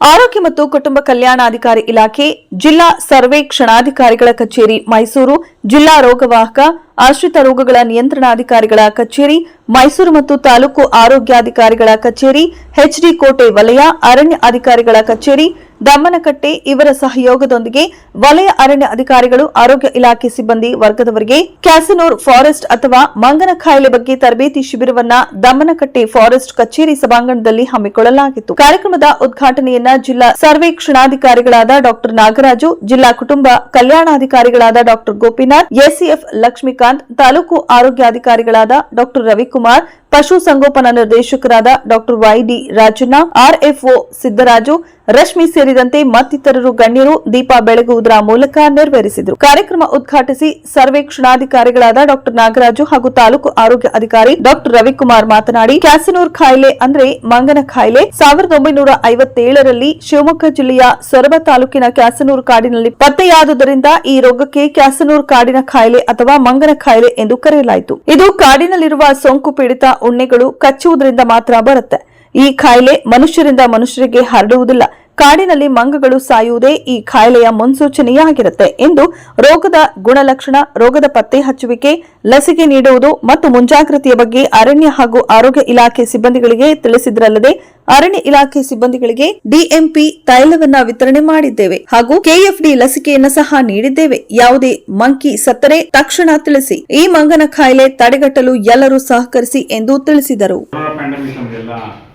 ಆರೋಗ್ಯ ಮತ್ತು ಕುಟುಂಬ ಕಲ್ಯಾಣಾಧಿಕಾರಿ ಇಲಾಖೆ, ಜಿಲ್ಲಾ ಸರ್ವೇಕ್ಷಣಾಧಿಕಾರಿಗಳ ಕಚೇರಿ, ಮೈಸೂರು, ಜಿಲ್ಲಾ ರೋಗವಾಹಕ, ಆಶ್ರಿತ ರೋಗಗಳ ನಿಯಂತ್ರಣಾಧಿಕಾರಿಗಳ ಕಚೇರಿ, ಮೈಸೂರು ಮತ್ತು ತಾಲೂಕು ಆರೋಗ್ಯಾಧಿಕಾರಿಗಳ ಕಚೇರಿ ಎಚ್ಡಿ ಕೋಟೆ ವಲಯ, ಅರಣ್ಯ ಅಧಿಕಾರಿಗಳ ಕಚೇರಿ ದಮ್ಮನಕಟ್ಟೆ ಇವರ ಸಹಯೋಗದೊಂದಿಗೆ ವಲಯ ಅರಣ್ಯ ಅಧಿಕಾರಿಗಳು, ಆರೋಗ್ಯ ಇಲಾಖೆ ಸಿಬ್ಬಂದಿ ವರ್ಗದವರಿಗೆ ಕ್ಯಾಸನೂರ್ ಫಾರೆಸ್ಟ್ ಅಥವಾ ಮಂಗನ ಕಾಯಿಲೆ ಬಗ್ಗೆ ತರಬೇತಿ ಶಿಬಿರವನ್ನ ದಮ್ಮನಕಟ್ಟೆ ಫಾರೆಸ್ಟ್ ಕಚೇರಿ ಸಭಾಂಗಣದಲ್ಲಿ ಹಮ್ಮಿಕೊಳ್ಳಲಾಗಿತ್ತು. ಕಾರ್ಯಕ್ರಮದ ಉದ್ಘಾಟನೆಯನ್ನ ಜಿಲ್ಲಾ ಸರ್ವೇಕ್ಷಣಾಧಿಕಾರಿಗಳಾದ ಡಾ. ನಾಗರಾಜು, ಜಿಲ್ಲಾ ಕುಟುಂಬ ಕಲ್ಯಾಣಾಧಿಕಾರಿಗಳಾದ ಡಾ. ಗೋಪಿನಾಥ್, ಎಸಿಎಫ್ ಲಕ್ಷ್ಮೀಕಾಂತ್, ತಾಲೂಕು ಆರೋಗ್ಯಾಧಿಕಾರಿಗಳಾದ ಡಾ. ರವಿಕುಮಾರ್ ಪಶು ಸಂಗೋಪನಾ ನಿರ್ದೇಶಕರಾದ doctor YD Rajanna, RFO Siddaraju, Rashmi ಸೇರಿದಂತೆ ಮತ್ತಿತರರು ಗಣ್ಯರು ದೀಪ ಬೆಳಗುವುದರ ಮೂಲಕ ನೆರವೇರಿಸಿದರು. ಕಾರ್ಯಕ್ರಮ ಉದ್ಘಾಟಿಸಿ ಸರ್ವೇಕ್ಷಣಾಧಿಕಾರಿಗಳಾದ ಡಾಕ್ಟರ್ ನಾಗರಾಜು ಹಾಗೂ ತಾಲೂಕು ಆರೋಗ್ಯ ಅಧಿಕಾರಿ ಡಾಕ್ಟರ್ ರವಿಕುಮಾರ್ ಮಾತನಾಡಿ, ಕ್ಯಾಸಿನೂರ್ ಕಾಯಿಲೆ ಅಂದ್ರೆ ಮಂಗನ ಕಾಯಿಲೆ ಸಾವಿರದ ಒಂಬೈನೂರ ಐವತ್ತೇಳರಲ್ಲಿ ಶಿವಮೊಗ್ಗ ಜಿಲ್ಲೆಯ ಸೊರಬ ತಾಲೂಕಿನ ಕ್ಯಾಸನೂರು ಕಾಡಿನಲ್ಲಿ ಪತ್ತೆಯಾದುದರಿಂದ ಈ ರೋಗಕ್ಕೆ ಕ್ಯಾಸನೂರ್ ಕಾಡಿನ ಕಾಯಿಲೆ ಅಥವಾ ಮಂಗನ ಕಾಯಿಲೆ ಎಂದು ಕರೆಯಲಾಯಿತು. ಇದು ಕಾಡಿನಲ್ಲಿರುವ ಸೋಂಕು ಪೀಡಿತ ಉಣ್ಣೆಗಳು ಕಚ್ಚುವುದರಿಂದ ಮಾತ್ರ ಬರುತ್ತೆ. ಈ ಕಾಯಿಲೆ ಮನುಷ್ಯರಿಂದ ಮನುಷ್ಯರಿಗೆ ಹರಡುವುದಿಲ್ಲ. ಕಾಡಿನಲ್ಲಿ ಮಂಗಗಳು ಸಾಯುವುದೇ ಈ ಕಾಯಿಲೆಯ ಮುನ್ಸೂಚನೆಯಾಗಿರುತ್ತೆ ಎಂದು ರೋಗದ ಗುಣಲಕ್ಷಣ, ರೋಗದ ಪತ್ತೆ ಹಚ್ಚುವಿಕೆ, ಲಸಿಕೆ ನೀಡುವುದು ಮತ್ತು ಮುಂಜಾಗ್ರತೆಯ ಬಗ್ಗೆ ಅರಣ್ಯ ಹಾಗೂ ಆರೋಗ್ಯ ಇಲಾಖೆ ಸಿಬ್ಬಂದಿಗಳಿಗೆ ತಿಳಿಸಿದ್ರಲ್ಲದೆ, ಅರಣ್ಯ ಇಲಾಖೆ ಸಿಬ್ಬಂದಿಗಳಿಗೆ ಡಿಎಂಪಿ ತೈಲವನ್ನ ವಿತರಣೆ ಮಾಡಿದ್ದೇವೆ ಹಾಗೂ ಕೆಎಫ್ಡಿ ಲಸಿಕೆಯನ್ನು ಸಹ ನೀಡಿದ್ದೇವೆ. ಯಾವುದೇ ಮಂಕಿ ಸತ್ತರೆ ತಕ್ಷಣ ತಿಳಿಸಿ. ಈ ಮಂಗನ ಕಾಯಿಲೆ ತಡೆಗಟ್ಟಲು ಎಲ್ಲರೂ ಸಹಕರಿಸಿ ಎಂದು ತಿಳಿಸಿದರು.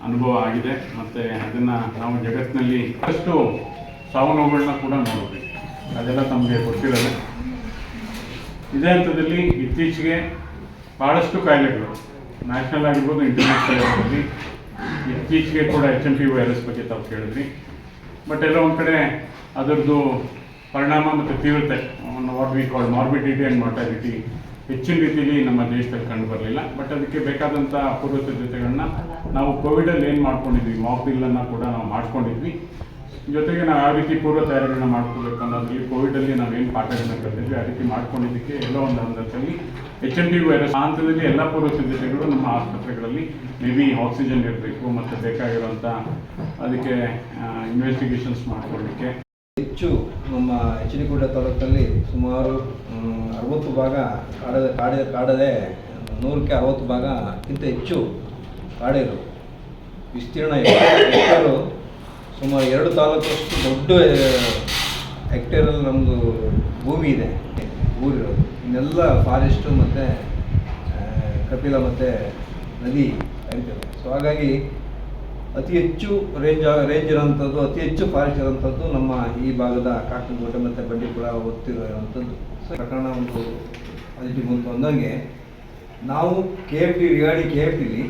ಅನುಭವ ಆಗಿದೆ ಮತ್ತು ಅದನ್ನು ನಾವು ಜಗತ್ತಿನಲ್ಲಿ ಸಾಕಷ್ಟು ಸಾವು ನೋವುಗಳನ್ನ ಕೂಡ ನೋಡಿದ್ವಿ ಅದೆಲ್ಲ ತಮಗೆ ಗೊತ್ತಿರಲ್ಲ. ಇದೇ ಹಂತದಲ್ಲಿ ಇತ್ತೀಚೆಗೆ ಭಾಳಷ್ಟು ಕಾಯಿಲೆಗಳು ನ್ಯಾಷನಲ್ ಆಗಿರ್ಬೋದು ಇಂಟರ್ನ್ಯಾಷನಲ್ ಆಗಿರ್ಬೋದು, ಇತ್ತೀಚೆಗೆ ಕೂಡ ಎಚ್ ಎಂ ಪಿ ವೈರಸ್ ಬಗ್ಗೆ ತಾವು ಕೇಳಿದ್ವಿ ಬಟ್ ಎಲ್ಲ ಒಂದು ಕಡೆ ಅದರದ್ದು ಪರಿಣಾಮ ಮತ್ತು ತೀವ್ರತೆ what we call morbidity and mortality ಹೆಚ್ಚಿನ ರೀತಿಯಲ್ಲಿ ನಮ್ಮ ದೇಶದಲ್ಲಿ ಕಂಡು ಬರಲಿಲ್ಲ. ಬಟ್ ಅದಕ್ಕೆ ಬೇಕಾದಂಥ ಪೂರ್ವ ಸಿದ್ಧತೆಗಳನ್ನ ನಾವು ಕೋವಿಡಲ್ಲಿ ಏನು ಮಾಡ್ಕೊಂಡಿದ್ವಿ ಮಾಕ್ ಬಿಲ್ಲನ್ನು ಕೂಡ ನಾವು ಮಾಡ್ಕೊಂಡಿದ್ವಿ. ಜೊತೆಗೆ ನಾವು ಯಾವ ರೀತಿ ಪೂರ್ವ ತಯಾರಿಗಳನ್ನ ಮಾಡ್ಕೋಬೇಕು ಅನ್ನೋದ್ರಲ್ಲಿ ಕೋವಿಡಲ್ಲಿ ನಾವೇನು ಪಾಠಗಳನ್ನ ಕಲಿತಿದ್ವಿ, ಆ ರೀತಿ ಮಾಡ್ಕೊಂಡಿದ್ದಕ್ಕೆ ಎಲ್ಲೋ ಒಂದು ಹಂತದಲ್ಲಿ ಎಚ್ ಎನ್ ಟಿ ವೈರಸ್ ಆ ಹಂತದಲ್ಲಿ ಎಲ್ಲ ಪೂರ್ವ ಸಿದ್ಧತೆಗಳು ನಮ್ಮ ಆಸ್ಪತ್ರೆಗಳಲ್ಲಿ ಮೇ ಬಿ ಆಕ್ಸಿಜನ್ ಇರಬೇಕು ಮತ್ತು ಬೇಕಾಗಿರುವಂಥ ಅದಕ್ಕೆ ಇನ್ವೆಸ್ಟಿಗೇಷನ್ಸ್ ಮಾಡ್ಕೊಳ್ಳಿಕ್ಕೆ ಹೆಚ್ಚು ನಮ್ಮ ಎಚ್ ತಾಲೂಕಲ್ಲಿ ಸುಮಾರು ಅರವತ್ತು ಭಾಗ ಕಾಡದ ಕಾಡ ಕಾಡದೆ ನೂರಕ್ಕೆ ಅರವತ್ತು ಭಾಗಕ್ಕಿಂತ ಹೆಚ್ಚು ಕಾಡಿರು ವಿಸ್ತೀರ್ಣ ಹೆಕ್ಟೇರು ಸುಮಾರು ಎರಡು ತಾಲೂಕಷ್ಟು ದೊಡ್ಡ ಹೆಕ್ಟೇರಲ್ಲಿ ನಮ್ಮದು ಭೂಮಿ ಇದೆ ಊರಿರೋದು. ಇನ್ನೆಲ್ಲ ಫಾರೆಸ್ಟು ಮತ್ತು ಕಪಿಲ ಮತ್ತು ನದಿ ಹರಿತವೆ. ಸೊ ಹಾಗಾಗಿ ಅತಿ ಹೆಚ್ಚು ರೇಂಜ್ ರೇಂಜ್ ಇರೋಂಥದ್ದು ಅತಿ ಹೆಚ್ಚು ಫಾರೆಸ್ಟ್ ಇರೋಂಥದ್ದು ನಮ್ಮ ಈ ಭಾಗದ ಕಾಕನಕೋಟೆ ಮತ್ತು ಬಂಡೀಪುರ ಒತ್ತಿರುವಂಥದ್ದು ಸೊ ಪ್ರಕರಣ ಒಂದು ಪಾಸಿಟಿವ್ ಮುಂದೆ ಅಂದಂಗೆ ನಾವು K F D regarding K F ಡಿಲಿ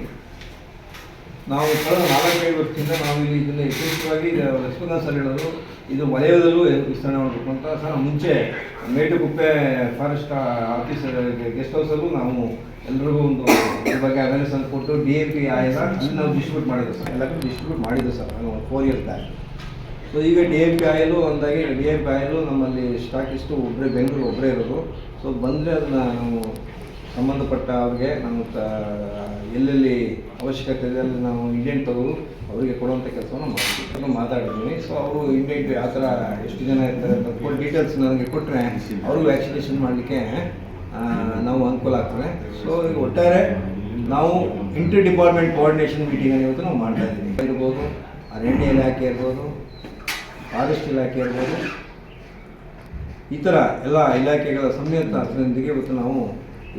ನಾವು ಕಳೆದ ನಾಲ್ಕೈದು ವರ್ಷದಿಂದ ನಾವು ಇಲ್ಲಿ ಇದನ್ನು ಯಶಸ್ವಿಯಾಗಿ ಲಕ್ಷ್ಮೀನಾಥ್ ಸರ್ ಹೇಳೋದು, ಇದು ವಲಯದಲ್ಲೂ ವಿಸ್ತರಣೆ ಮಾಡಬೇಕು ಅಂತ ಸರ್ ಮುಂಚೆ ಮೇಟುಗುಪ್ಪೆ ಫಾರೆಸ್ಟ್ ಆಫೀಸರ್ ಗೆಸ್ಟ್ ಹೌಸಲ್ಲೂ ನಾವು ಎಲ್ರಿಗೂ ಒಂದು ಇದ್ರ ಬಗ್ಗೆ ಅವೇರ್ನೆಸ್ ಅನ್ನು ಕೊಟ್ಟು ಡಿ ಎ ಪಿ ಆಯಿಲ್ ಅಲ್ಲಿ ನಾವು ಡಿಸ್ಟ್ರಿಬ್ಯೂಟ್ ಮಾಡಿದ್ದು ಸರ್. ಎಲ್ಲರಿಗೂ ಡಿಸ್ಟ್ರಿಬ್ಯೂಟ್ ಮಾಡಿದ್ದೆ ಸರ್, ನಾವು ಫೋರ್ ಇಯರ್ ಬ್ಯಾಕ್ ಸೊ ಈಗ ಡಿ ಎ ಪಿ ಆಯಿಲು ಅಂದಾಗೆ ಡಿ ಎ ಪಿ ಆಯಿಲು ನಮ್ಮಲ್ಲಿ ಸ್ಟಾಕಿಸ್ಟು ಒಬ್ಬರೇ ಬೆಂಗಳೂರು ಒಬ್ಬರೇ ಇರೋದು. ಸೊ ಬಂದರೆ ಅದನ್ನು ನಾವು ಸಂಬಂಧಪಟ್ಟ ಅವ್ರಿಗೆ ನಾವು ಎಲ್ಲೆಲ್ಲಿ ಅವಶ್ಯಕತೆ ಇದೆ ಅಲ್ಲಿ ನಾವು ಇಂಡಿಯನ್ ತೆಗೆದು ಅವರಿಗೆ ಕೊಡುವಂಥ ಕೆಲಸವನ್ನು ಮಾಡ್ತೀವಿ. ಮಾತಾಡಿದ್ದೀನಿ ಸೊ ಅವರು ಇಂಡಿಯನ್ ಆ ಥರ ಎಷ್ಟು ಜನ ಇರ್ತಾರೆ ಅಂತ ಫುಲ್ ಡೀಟೇಲ್ಸ್ ನನಗೆ ಕೊಟ್ಟರೆ ಅವರು ವ್ಯಾಕ್ಸಿನೇಷನ್ ಮಾಡಲಿಕ್ಕೆ ನಾವು ಅನುಕೂಲ ಆಗ್ತದೆ. ಸೊ ಈಗ ಒಟ್ಟಾರೆ ನಾವು ಇಂಟರ್ ಡಿಪಾರ್ಟ್ಮೆಂಟ್ ಕೋಆರ್ಡಿನೇಷನ್ ಮೀಟಿಂಗ್ ಇವತ್ತು ನಾವು ಮಾಡ್ತಾ ಇದ್ದೀವಿ. ಇರ್ಬೋದು, ಅರಣ್ಯ ಇಲಾಖೆ ಇರ್ಬೋದು ಫಾರೆಸ್ಟ್ ಇಲಾಖೆ ಇರ್ಬೋದು, ಈ ಥರ ಎಲ್ಲ ಇಲಾಖೆಗಳ ಸಂಯುಕ್ತದೊಂದಿಗೆ ಇವತ್ತು ನಾವು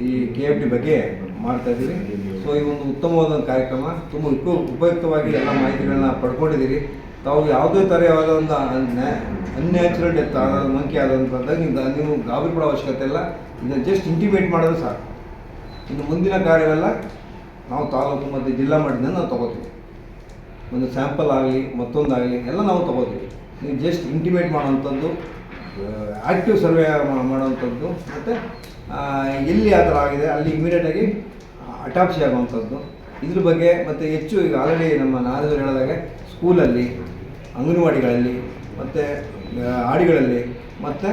ಈ ಕೆ ಎಫ್ ಡಿ ಬಗ್ಗೆ ಮಾಡ್ತಾ ಇದ್ದೀವಿ. ಸೊ ಈ ಒಂದು ಉತ್ತಮವಾದ ಕಾರ್ಯಕ್ರಮ ತುಂಬ ಉಪ, ಉಪಯುಕ್ತವಾಗಿ ಎಲ್ಲ ಮಾಹಿತಿಗಳನ್ನ ಪಡ್ಕೊಂಡಿದ್ದೀರಿ. ತಾವು ಯಾವುದೇ ಥರವಾದ ಒಂದು ಅನ್ಯಾಚುರಲ್ ಡೆತ್ ಆದ ಮಂಕಿ ಆದಂಥದ್ದಾಗ ನೀವು ನೀವು ಗಾಬರಿ ಪಡೋ ಅವಶ್ಯಕತೆ ಇಲ್ಲ. ಇದನ್ನು ಜಸ್ಟ್ ಇಂಟಿಮೇಟ್ ಮಾಡೋದು ಸಾಕು. ಇನ್ನು ಮುಂದಿನ ಕಾರ್ಯವೆಲ್ಲ ನಾವು ತಾಲೂಕು ಮತ್ತು ಜಿಲ್ಲಾ ಮಟ್ಟದಿಂದ ನಾವು ತಗೋತೀವಿ. ಒಂದು ಸ್ಯಾಂಪಲ್ ಆಗಲಿ, ಮತ್ತೊಂದಾಗಲಿ ಎಲ್ಲ ನಾವು ತಗೋತೀವಿ. ನೀವು ಜಸ್ಟ್ ಇಂಟಿಮೇಟ್ ಮಾಡೋವಂಥದ್ದು ಆ್ಯಕ್ಟಿವ್ ಸರ್ವೆ ಮಾಡೋವಂಥದ್ದು ಮತ್ತು ಎಲ್ಲಿ ಆ ಥರ ಆಗಿದೆ, ಅಲ್ಲಿ ಇಮಿಡಿಯೇಟಾಗಿ ಅಟಾಪ್ಸಿ ಆಗುವಂಥದ್ದು. ಇದ್ರ ಬಗ್ಗೆ ಮತ್ತು ಹೆಚ್ಚು ಈಗ ಆಲ್ರೆಡಿ ನಮ್ಮ ನಾಲ್ಕು ಹೇಳಿದಾಗೆ ಸ್ಕೂಲಲ್ಲಿ ಅಂಗನವಾಡಿಗಳಲ್ಲಿ, ಮತ್ತು ಆಡಿಗಳಲ್ಲಿ ಮತ್ತು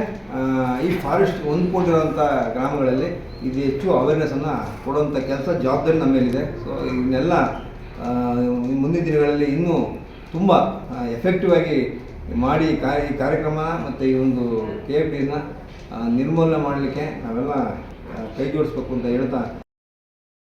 ಈ ಫಾರೆಸ್ಟ್ ಹೊಂದ್ಕೊಂಡಿರೋಂಥ ಗ್ರಾಮಗಳಲ್ಲಿ ಇದು ಹೆಚ್ಚು ಅವೇರ್ನೆಸ್ಸನ್ನು ಕೊಡುವಂಥ ಕೆಲಸ ಜವಾಬ್ದಾರಿ ನಮ್ಮ ಮೇಲಿದೆ. ಸೊ ಇದನ್ನೆಲ್ಲ ಮುಂದಿನ ದಿನಗಳಲ್ಲಿ ಇನ್ನೂ ತುಂಬ ಎಫೆಕ್ಟಿವ್ ಆಗಿ ಮಾಡಿ ಕಾರ್ಯ, ಈ ಕಾರ್ಯಕ್ರಮ ಮತ್ತು ಈ ಒಂದು ಕೆ ಎಫ್ ಡಿನ ನಿರ್ಮೂಲನೆ ಮಾಡಲಿಕ್ಕೆ ನಾವೆಲ್ಲ ಕೈ ಜೋಡಿಸ್ಬೇಕು ಅಂತ ಹೇಳ್ತಾ